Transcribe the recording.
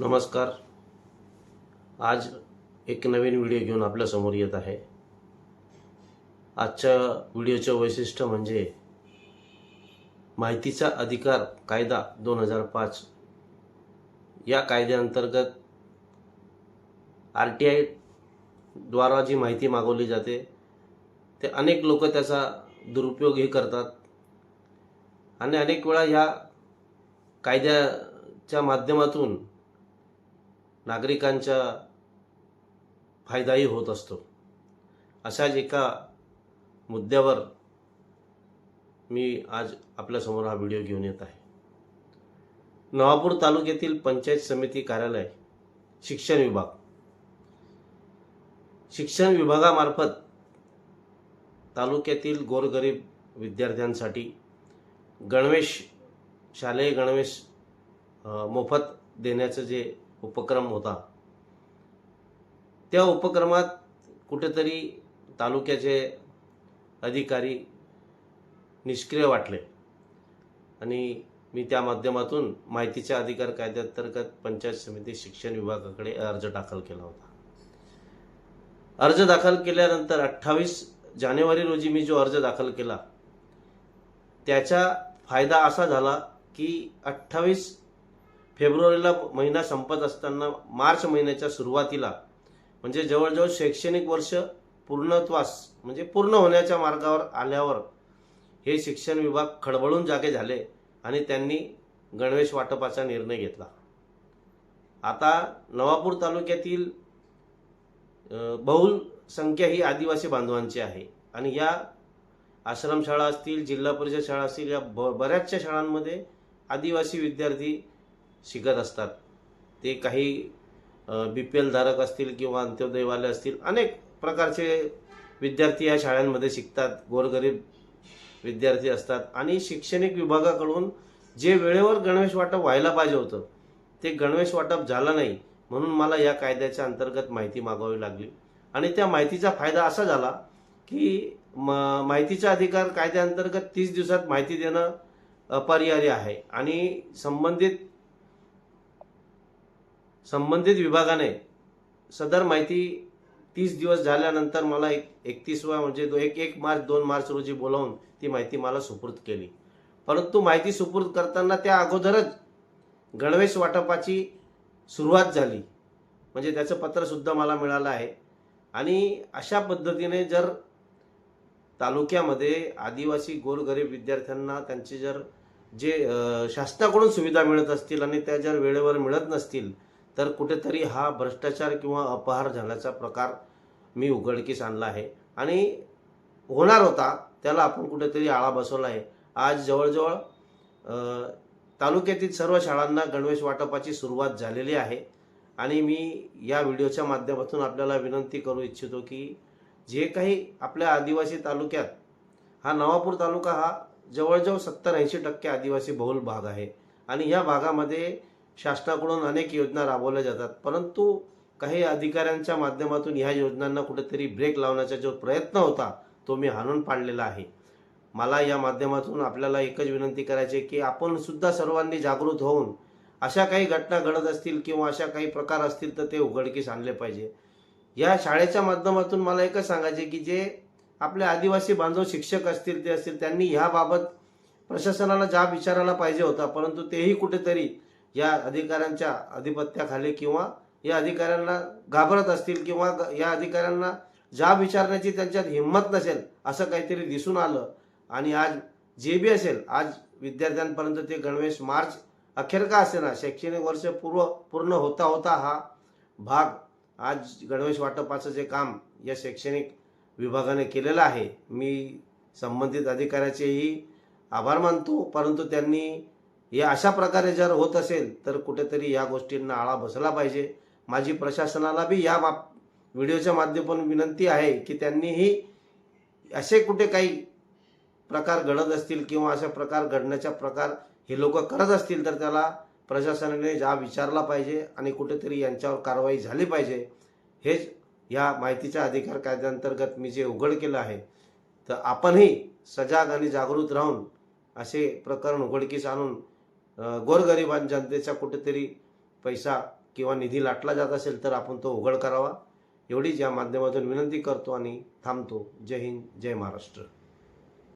नमस्कार. आज एक नवीन व्हिडिओ घेऊन आपल्यासमोर येत आहे. आजच्या व्हिडिओचं वैशिष्ट्य म्हणजे माहितीचा अधिकार कायदा दोन हजार पाच. या कायद्याअंतर्गत आर टी आय द्वारा जी माहिती मागवली जाते ते अनेक लोक त्याचा दुरुपयोगही करतात. आणि अनेक वेळा ह्या कायद्याच्या माध्यमातून नागरिकांचा फायदाही होत असतो. अशाच एका मुद्द्यावर मी आज आपल्यासमोर हा व्हिडिओ घेऊन येत आहे. नवापूर तालुक्यातील पंचायत समिती कार्यालय शिक्षण विभाग. शिक्षण विभागामार्फत तालुक्यातील गोरगरीब विद्यार्थ्यांसाठी गणवेश शालेय गणवेश मोफत देण्याचं जे उपक्रम होता. त्या उपक्रमात कुठेतरी तालुक्याचे अधिकारी निष्क्रिय वाटले. आणि मी त्या माध्यमातून माहितीच्या अधिकार कायद्यांतर्गत पंचायत समिती शिक्षण विभागाकडे अर्ज दाखल केला होता. अर्ज दाखल केल्यानंतर अठ्ठावीस जानेवारी रोजी मी जो अर्ज दाखल केला त्याचा फायदा असा झाला की अठ्ठावीस फेब्रुवारीला महिना संपत असताना मार्च महिन्याच्या सुरुवातीला म्हणजे जवळजवळ शैक्षणिक वर्ष पूर्णत्वास म्हणजे पूर्ण होण्याच्या मार्गावर आल्यावर हे शिक्षण विभाग खडबडून जागे झाले आणि त्यांनी गणवेश वाटपाचा निर्णय घेतला. आता नवापूर तालुक्यातील बहुल संख्या ही आदिवासी बांधवांची आहे आणि या आश्रमशाळा असतील जिल्हा परिषद शाळा असतील या ब बऱ्याचशा शाळांमध्ये आदिवासी विद्यार्थी शिकत असतात. ते काही बी पी एलधारक असतील किंवा अंत्योदयवाले असतील अनेक प्रकारचे विद्यार्थी या शाळांमध्ये शिकतात. गोरगरीब विद्यार्थी असतात. आणि शैक्षणिक विभागाकडून जे वेळेवर गणवेश वाटप व्हायला पाहिजे होतं ते गणवेश वाटप झालं नाही म्हणून मला या कायद्याच्या अंतर्गत माहिती मागवावी लागली. आणि त्या माहितीचा फायदा असा झाला की म माहितीचा अधिकार कायद्याअंतर्गत तीस दिवसात माहिती देणं अपरिहार्य आहे. आणि संबंधित संबंधित विभागाने सदर माहिती तीस दिवस झाल्यानंतर मला एक एकतीसवा म्हणजे दो एक एक मार्च दोन मार्च रोजी बोलावून ती माहिती मला सुपूर्द केली. परंतु माहिती सुपूर्द करताना त्या अगोदरच गणवेश वाटपाची सुरुवात झाली. म्हणजे त्याचं पत्रसुद्धा मला मिळालं आहे. आणि अशा पद्धतीने जर तालुक्यामध्ये आदिवासी गोरगरीब विद्यार्थ्यांना त्यांचे जर जे शासनाकडून सुविधा मिळत असतील आणि त्या जर वेळेवर मिळत नसतील तर कुठेतरी हा भ्रष्टाचार किंवा अपहार झाल्याचा प्रकार मी उघडकीस आणला आहे. आणि होणार होता त्याला आपण कुठेतरी आळा बसवला आहे. आज जवळजवळ तालुक्यातील सर्व शाळांना गणवेश वाटपाची सुरुवात झालेली आहे. आणि मी या व्हिडिओच्या माध्यमातून आपल्याला विनंती करू इच्छितो की जे काही आपल्या आदिवासी तालुक्यात हा नवापूर तालुका हा जवळजवळ सत्तर ऐंशी टक्के आदिवासी बहुल भाग आहे. आणि या भागामध्ये शासनाकडून अनेक योजना राबवल्या जातात. परंतु काही अधिकाऱ्यांच्या माध्यमातून ह्या योजनांना कुठेतरी ब्रेक लावण्याचा जो प्रयत्न होता तो मी हाणून पाडलेला आहे. मला या माध्यमातून आपल्याला एकच विनंती करायची की आपण सुद्धा सर्वांनी जागृत होऊन अशा काही घटना घडत असतील किंवा अशा काही प्रकार असतील तर ते उघडकीस आणले पाहिजे. या शाळेच्या माध्यमातून मला एकच सांगायचे की जे आपले आदिवासी बांधव शिक्षक असतील ते असतील त्यांनी ह्याबाबत प्रशासनाला जाब विचारायला पाहिजे होता परंतु तेही कुठेतरी या अधिकाऱ्यांच्या अधिपत्याखाली किंवा या अधिकाऱ्यांना घाबरत असतील किंवा ग- या अधिकाऱ्यांना जाब विचारण्याची त्यांच्यात हिंमत नसेल असं काहीतरी दिसून आलं. आणि आज जे बी असेल आज विद्यार्थ्यांपर्यंत ते गणवेश मार्च अखेर का असेना शैक्षणिक वर्ष पूर्व पूर्ण होता होता हा भाग आज गणवेश वाटपाचं जे काम या शैक्षणिक विभागाने केलेलं आहे. मी संबंधित अधिकाऱ्याचेही आभार मानतो परंतु त्यांनी हे अशा प्रकारे जर होत असेल तर कुठेतरी या गोष्टींना आळा बसला पाहिजे. माझी प्रशासनाला बी या बाब व्हिडिओच्या माध्यमातून विनंती आहे की त्यांनीही असे कुठे काही प्रकार घडत असतील किंवा अशा प्रकार घडण्याचा प्रकार हे लोक करत असतील तर त्याला प्रशासनाने जा विचारला पाहिजे आणि कुठेतरी यांच्यावर कारवाई झाली पाहिजे. हेच या माहितीच्या अधिकार कायद्याअंतर्गत मी जे उघड केलं आहे. तर आपणही सजाग आणि जागृत राहून असे प्रकरण उघडकीस आणून गोरगरिबां जनतेचा कुठेतरी पैसा किंवा निधी लाटला जात असेल तर आपण तो उघड करावा. एवढीच या माध्यमातून विनंती करतो आणि थांबतो. जय हिंद जय महाराष्ट्र.